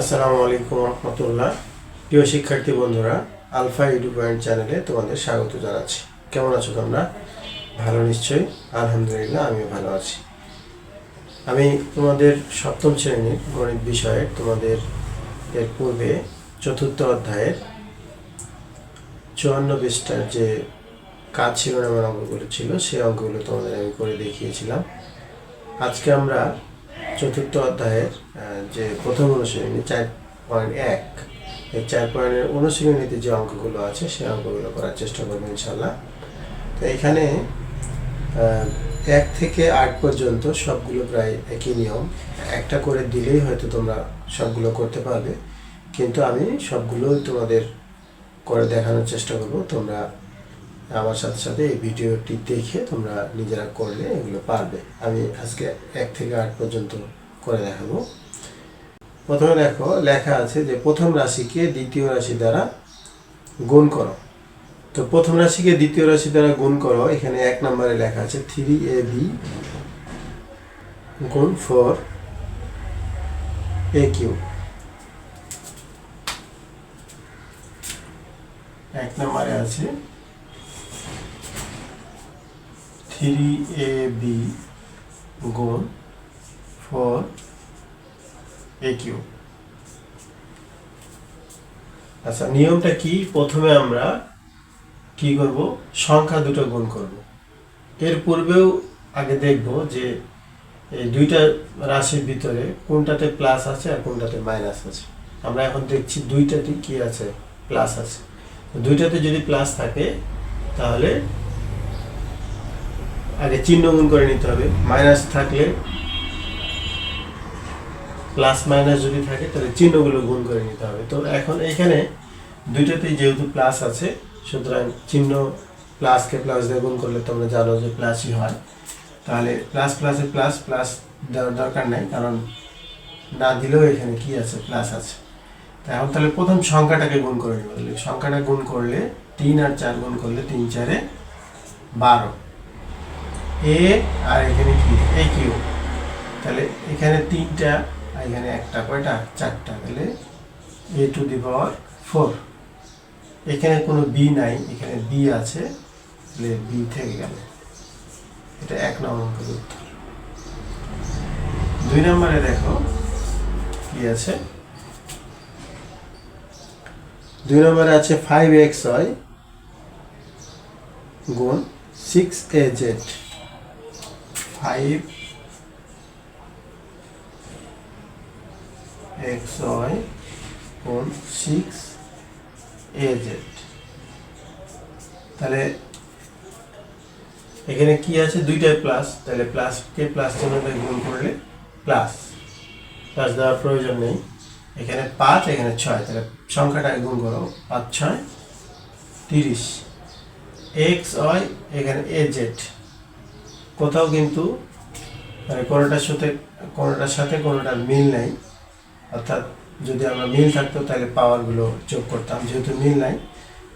আসসালামু আলাইকুম রহমতুল্লাহ। প্রিয় শিক্ষার্থী বন্ধুরা, আলফা ইউটিউব পয়েন্ট চ্যানেলে তোমাদের স্বাগত জানাচ্ছি। কেমন আছো তোমরা? ভালো নিশ্চয়ই? আলহামদুলিল্লাহ, আমিও ভালো আছি। আমি তোমাদের সপ্তম শ্রেণির গণিত বিষয়ে তোমাদের এর পূর্বে চতুর্থ অধ্যায়ের চুয়ান্ন পৃষ্ঠার যে কাজ শিরোনামের অঙ্কগুলো ছিল, সেই অঙ্কগুলো তোমাদের আমি করে দেখিয়েছিলাম। আজকে আমরা চতুর্থ অধ্যায়ের যে প্রথম অনুশীলনী চার পয়েন্ট এক। এই চার পয়েন্টের অনুশীলনীতে যে অঙ্কগুলো আছে সেই অঙ্কগুলো করার চেষ্টা করব ইনশাল্লাহ তো এখানে এক থেকে আট পর্যন্ত সবগুলো প্রায় একই নিয়ম। একটা করে দিলেই হয়তো তোমরা সবগুলো করতে পারবে। কিন্তু আমি সবগুলো তোমাদের করে দেখানোর চেষ্টা করব। তোমরা আমার সাথে সাথে এই ভিডিওটি দেখে তোমরা নিজেরা করলে এগুলো পারবে। আমি আজকে এক থেকে আট পর্যন্ত করে দেখাবো। প্রথমে দেখো, লেখা আছে যে প্রথম রাশিকে দ্বিতীয় রাশি দ্বারা গুণ করো। তো প্রথম রাশিকে দ্বিতীয় রাশি দ্বারা গুণ করো, এখানে এক নম্বরে লেখা আছে থ্রি এ বি গুণ ফোর এ কিউ এক নম্বরে আছে থ্রি এ বি গুণ ফোর এ আচ্ছা নিয়মটা কি? প্রথমে আমরা কি করব? সংখ্যা দুটো গুণ করব। এর পূর্বেও আগে দেখব যে এই দুইটা রাশির ভিতরে কোনটাতে প্লাস আছে আর কোনটাতে মাইনাস আছে। আমরা এখন দেখছি দুইটাতে কি আছে? প্লাস আছে। দুইটাতে যদি প্লাস থাকে, তাহলে আগে চিহ্ন গুণ করে নিতে হবে। মাইনাস থাকলে প্লাস মাইনাস যদি থাকে, তাহলে চিহ্নগুলো গুণ করে নিতে হবে। তো এখন এখানে দুইটাতেই যেহেতু প্লাস আছে, সুতরাং চিহ্ন প্লাসকে প্লাস দিয়ে গুণ করলে তোমরা জানো যে প্লাসই হয়। তাহলে প্লাস প্লাসে প্লাস প্লাস দেওয়ার দরকার নাই, কারণ না দিলেও এখানে কি আছে? প্লাস আছে। তা এখন তাহলে প্রথম সংখ্যাটাকে গুণ করে নিব। তাহলে সংখ্যাটা গুণ করলে তিন আর চার গুণ করলে তিন চারে বারো। এ আর এখানে কি? এ কিউ তাহলে এখানে তিনটা এখানে একটা, কয়টা? চারটা। তাহলে A to the power four এখানে কোনো বি নাই, এখানে বি আছে। তাহলে বি থেকে গেল। এটা এক নম্বর উত্তর। দুই নম্বরে দেখো কি আছে? দুই নম্বরে আছে ফাইভ এক্স হয় গুণ six A Z five X Y কোন সিক্স এ জেড তাহলে এখানে কি আছে? দুইটাই প্লাস তাহলে প্লাসকে প্লাস চিহ্নটা গুণ করলে প্লাস প্লাস দেওয়ার প্রয়োজন নেই। এখানে পাঁচ, এখানে ছয়। তাহলে সংখ্যাটাকে গুণ করো। পাঁচ, ছয়, তিরিশ। এক্স ওয়াই এখানে এ জেড কোথাও কিন্তু মানে কোনোটার সাথে কোনোটার সাথে কোনোটার মিল নেই। অর্থাৎ যদি আমরা মিল থাকতো, তাহলে পাওয়ারগুলো যোগ করতাম। যেহেতু মিল নাই,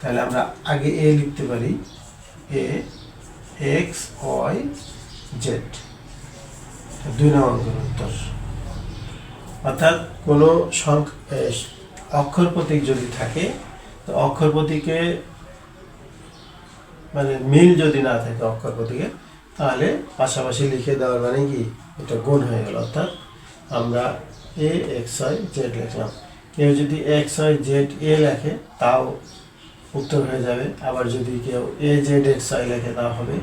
তাহলে আমরা আগে এ লিখতে পারি। এ এক্স ওয়াই জেড দুই নম্বর উত্তর। অর্থাৎ কোনো অক্ষর প্রতীক যদি থাকে, তো অক্ষর প্রতীকে মানে মিল যদি না থাকে অক্ষর প্রতীকে, তাহলে পাশাপাশি লিখে দেওয়ার মানে কি? এটা গুণ হয়ে গেল। অর্থাৎ আমরা এ এক্স ওয়াই জেড লিখলাম। কেউ যদি এক্স ওয়াই জেড এ লেখে, তাও উত্তর হয়ে যাবে। আবার যদি কেউ এ জেড এক্স ওয়াই লেখে, তাও হবে।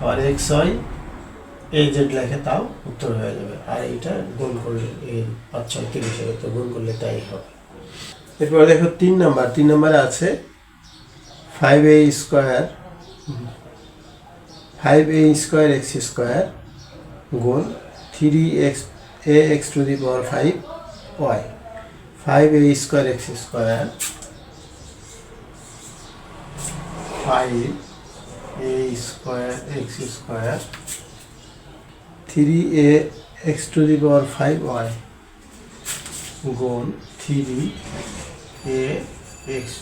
আবার এক্স ওয়াই এ জেড লেখে, তাও উত্তর হয়ে যাবে। আর এইটা গুণ করলে, এই পাঁচ, ছয় তিরিশ হবে তো গুণ করলে তাই হবে। এরপরে দেখো তিন নাম্বার। তিন নাম্বারে আছে five A square five A square X square গুণ three X A X to the power five Y five A square X square five A square X square three A X to the power five Y গুণ three A X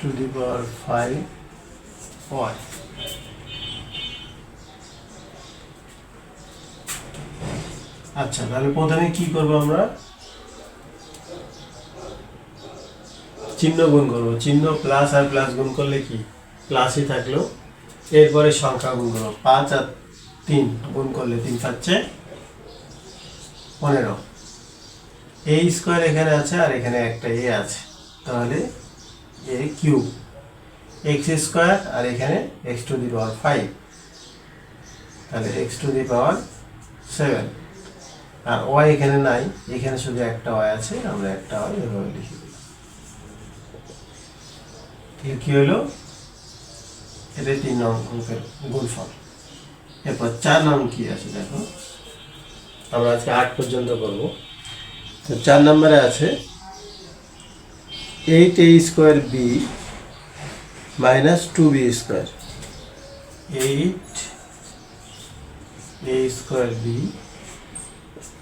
to the power five Y আচ্ছা তাহলে প্রথমে কি করব আমরা? চিহ্ন গুণ করব। চিহ্ন প্লাস আর প্লাস গুণ করলে কি? প্লাসই থাকল। এরপরে সংখ্যা গুণ করব। পাঁচ আর তিন গুণ করলে তিন পাচ্ছে পনেরো। এ স্কোয়ার এখানে আছে আর এখানে একটা এ আছে। তাহলে এ কিউব এক্স স্কোয়ার আর এখানে X to the power five তাহলে X to the power seven R Y এখানে নাই, এখানে শুধু একটা ওয়াই আছে, আমরা একটা ওয়াই এভাবে লিখে কি হলো? এটা তিন নং অঙ্কের গুণফল। এরপর চার নং কি আছে দেখো। আমরা আজকে আট পর্যন্ত করব। তো চার নম্বরে আছে eight A square B minus two B square eight A square B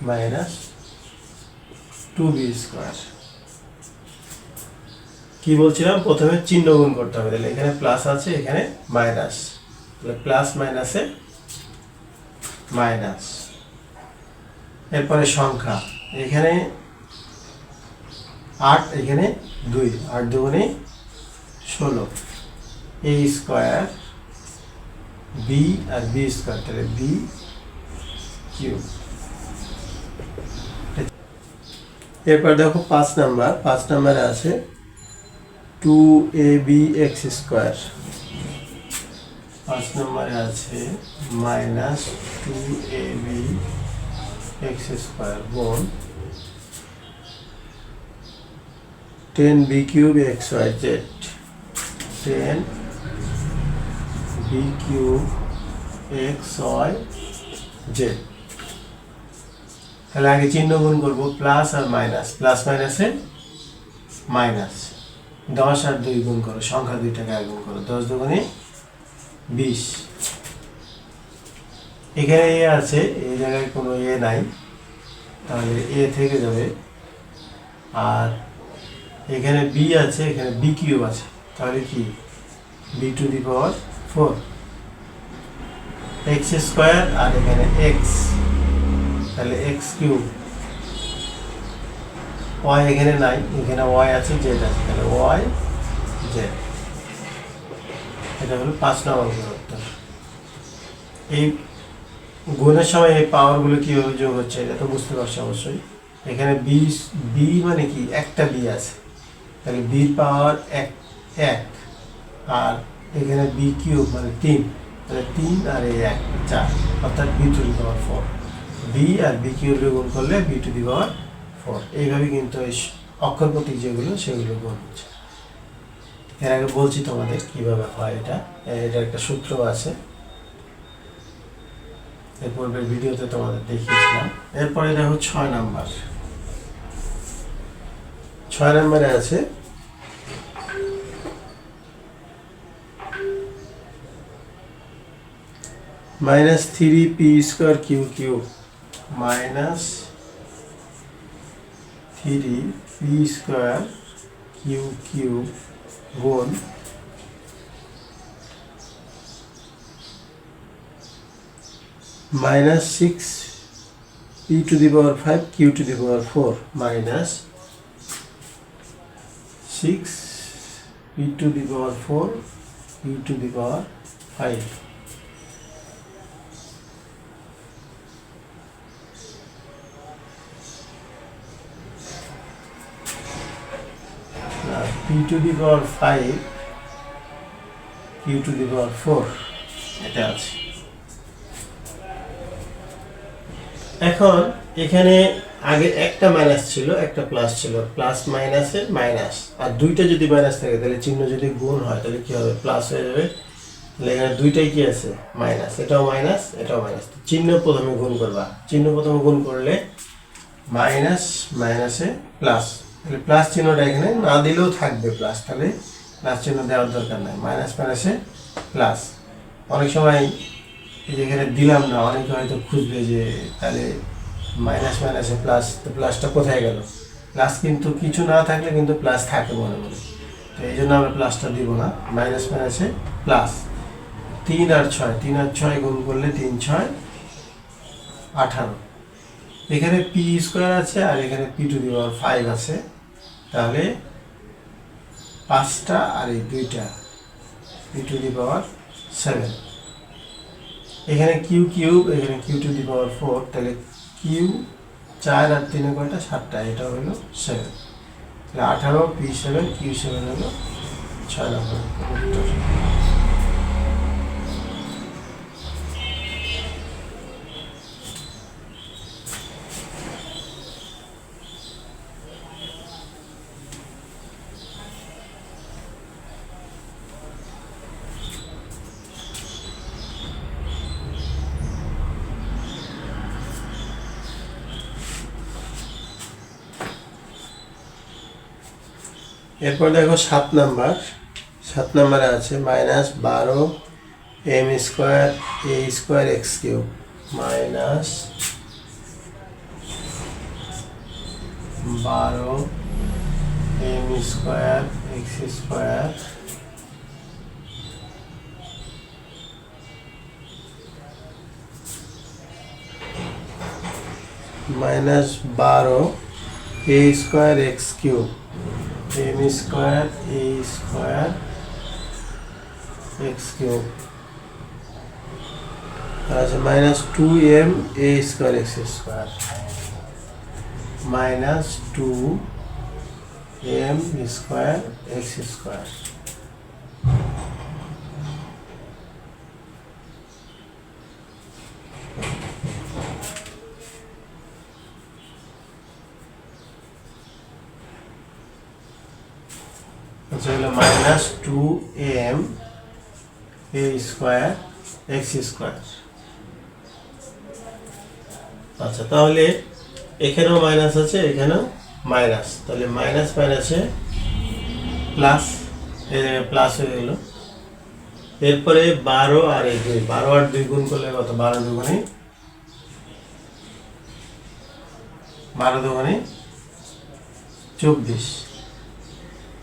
minus two B square কি বলছিলাম? প্রথমে চিহ্ন গুণ করতে হবে। তাহলে এখানে প্লাস আছে, এখানে মাইনাস তাহলে প্লাস মাইনাসে মাইনাস এরপরে সংখ্যা। এখানে আট, এখানে দুই। আট দুগুণে ষোলো। এ স্কোয়ার বি আর বি স্কোয়ার তাহলে বি কিউব এরপর দেখো পাঁচ নাম্বার, পাঁচ নাম্বারে আছে two A B X square পাঁচ নম্বরে আছে minus two A B X square বোন ten B cube X Y Z ten B cube X Y Z তাহলে আগে চিহ্ন গুণ করব প্লাস আর মাইনাস প্লাস মাইনাসে মাইনাস দশ আর দুই গুণ করো, সংখ্যা দুইটাকে আগে গুণ করো, দশ দুগুণে বিশ। এখানে এ আছে এই জায়গায় কোনো এ নাই, তাহলে এ থেকে যাবে। আর এখানে বি আছে, এখানে বি কিউব আছে, তাহলে কি? B to the power four. X square আর এখানে এক্স। তাহলে এক্স কিউব ওয়াই এখানে নাই, এখানে ওয়াই আছে জেড আছে, তাহলে ওয়াই জেড এটা হলো পাঁচ নম্বর গুণোত্তর এই গুণের সময় এই পাওয়ারগুলো কীভাবে যোগ হচ্ছে, এটা তো বুঝতে পারছি অবশ্যই। এখানে বি বি মানে কি? একটা বি আছে। তাহলে বির পাওয়ার এক এক। আর এখানে বি কিউব মানে তিন। তাহলে তিন আর এই এক, চার। অর্থাৎ B to power four B R B কিউবে গুণ করলে B to the power four এইভাবে কিন্তু এই প্রতীক যেগুলো, সেগুলো গুণ হচ্ছে। এর আগে বলছি তোমাদের কীভাবে হয় এটা। এটা একটা সূত্র আছে। এর পূর্বের ভিডিওতে তোমাদের দেখিয়েছিলাম। এরপরে দেখো ছয় নাম্বার। ছয় নম্বরে আছে minus three P square Q Q minus three P square Q Q goal minus 6 e to the power 5 q to the power 4 minus 6 e to the power 4 e to the power 5 Q to the power five Q to the power four এটা আছে। এখন এখানে আগে একটা minus ছিল, একটা plus ছিল plus মাইনাসের মাইনাস আর দুইটা যদি মাইনাস থাকে, তাহলে চিহ্ন যদি গুণ হয়, তাহলে কী হবে? প্লাস হয়ে যাবে। তাহলে এখানে দুইটাই কি আছে? মাইনাস এটাও মাইনাস এটাও মাইনাস চিহ্ন প্রথমে গুণ করবা। চিহ্ন প্রথমে গুণ করলে মাইনাস মাইনাসে প্লাস তাহলে প্লাস চিহ্নটা এখানে না দিলেও থাকবে প্লাস তাহলে প্লাস চিহ্ন দেওয়ার দরকার নাই মাইনাস মাইনাসে প্লাস অনেক সময় এই যে দিলাম না, অনেকে হয়তো খুঁজবে যে তাহলে মাইনাস মাইনাসে প্লাস তো প্লাসটা কোথায় গেল? প্লাস কিন্তু কিছু না থাকলে কিন্তু প্লাস থাকে মনে মনে। তো এই জন্য আমরা প্লাসটা দিব না মাইনাস মাইনাসে প্লাস তিন আর ছয়, তিন আর ছয় গুণ করলে তিন ছয়, আঠারো। এখানে পি স্কোয়ার আছে আর এখানে P to the power five আছে। তাহলে পাঁচটা আর এই দুইটা P to the power seven এখানে কিউ কিউব এখানে Q to the power four তাহলে কিউ চার আর তিনে কয়টা সাতটা, এটা হলো সেভেন তাহলে আঠারো পি সেভেন কিউ সেভেন হলো ছয় নম্বর। উত্তর এরপর দেখো সাত নাম্বার। সাত নাম্বারে আছে মাইনাস বারো M square A square X cube minus বারো M square X square minus বারো A square X cube M square, A square, X cube. আচ্ছা minus two M, A square, X square. Minus two M square, X square আচ্ছা হলো minus two M A square X square. আচ্ছা তাহলে এখানেও minus আছে, এখানেও minus তাহলে minus মাইনাসে প্লাস প্লাস হয়ে গেল। এরপরে বারো আর এই দুই বারো আর দুই গুণ করলে কত? বারো দুগুণে বারো দুগুণে চব্বিশ।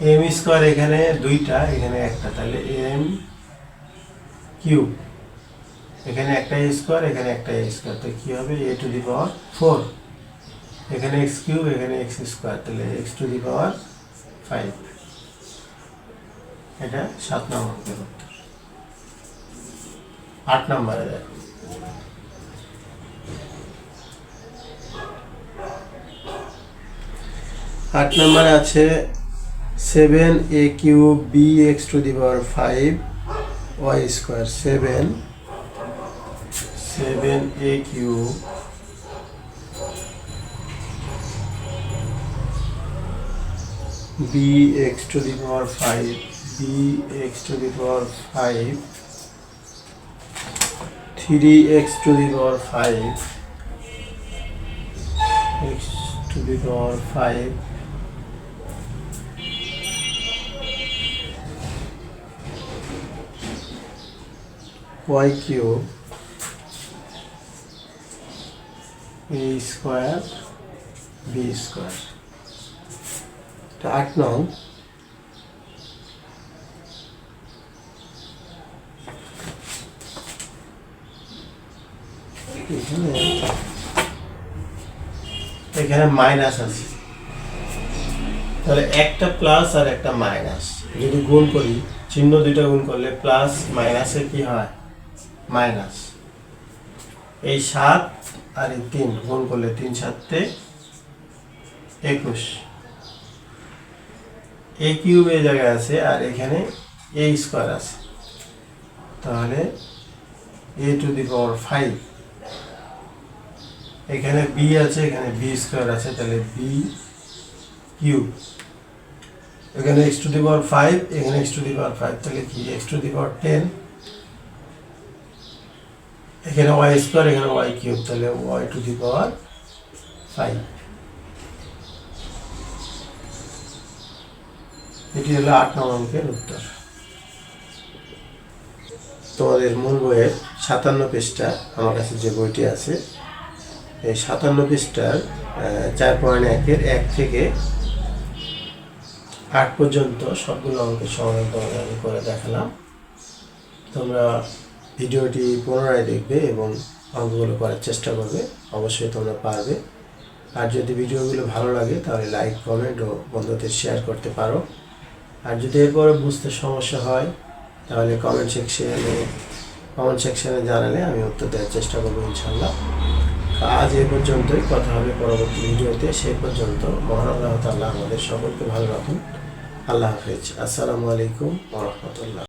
এম স্কোয়ার এখানে দুইটা, এখানে একটা। তাহলে এম কিউব এখানে একটা স্কোয়ার এখানে একটা স্কোয়ার তো কী হবে? A to the power four এখানে এক্স কিউব এখানে এক্স স্কোয়ার তাহলে X to the power five এটা সাত নম্বর আট নম্বরে আট নম্বরে আছে seven A cube B X to the power five Y square seven seven A cube, B X to the power five, B X to the power five, three X to the power five, X to the power five y cube a square B square আট নং। এখানে এখানে minus আছে। তাহলে একটা plus আর একটা minus যদি গুণ করি, চিহ্ন দুইটা গুণ করলে প্লাস মাইনাসে কি হয়? মাইনাস এই সাত আর এই তিন, গুণ করলে তিন সাতে একুশ। এ কিউব এই জায়গায় আছে আর এখানে এ স্কোয়ার আছে। তাহলে A to the power five. এখানে বি আছে, এখানে বি স্কোয়ার আছে, তাহলে বি কিউব। এখানে X to the power five, এখানে X to the power five, তাহলে কি? X to the power ten. এখানে ওয়াই স্কোয়ার এখানে ওয়াই কিউব তাহলে Y to the power five এটি হলো আট নম্বর অঙ্কের উত্তর। তোমাদের মূল বইয়ের সাতান্ন পৃষ্ঠা আমার কাছে যে বইটি আছে, এই সাতান্ন পৃষ্ঠার চার পয়েন্ট একের এক থেকে আট পর্যন্ত সবগুলো অঙ্কের সমাধান করে দেখালাম। তোমরা ভিডিওটি পুনরায় দেখবে এবং অঙ্কগুলো করার চেষ্টা করবে, অবশ্যই তোমরা পারবে। আর যদি ভিডিওগুলো ভালো লাগে, তাহলে লাইক কমেন্ট ও বন্ধুদের শেয়ার করতে পারো। আর যদি এরপরে বুঝতে সমস্যা হয়, তাহলে কমেন্ট সেকশনে কমেন্ট সেকশনে জানালে আমি উত্তর দেওয়ার চেষ্টা করব ইনশাল্লাহ আজ এ পর্যন্তই, কথা হবে পরবর্তী ভিডিওতে। সেই পর্যন্ত মহান আল্লাহ তাল্লাহ আমাদের সকলকে ভালো রাখুন। আল্লাহ হাফেজ। আসসালামু আলাইকুম রহমতুল্লাহ।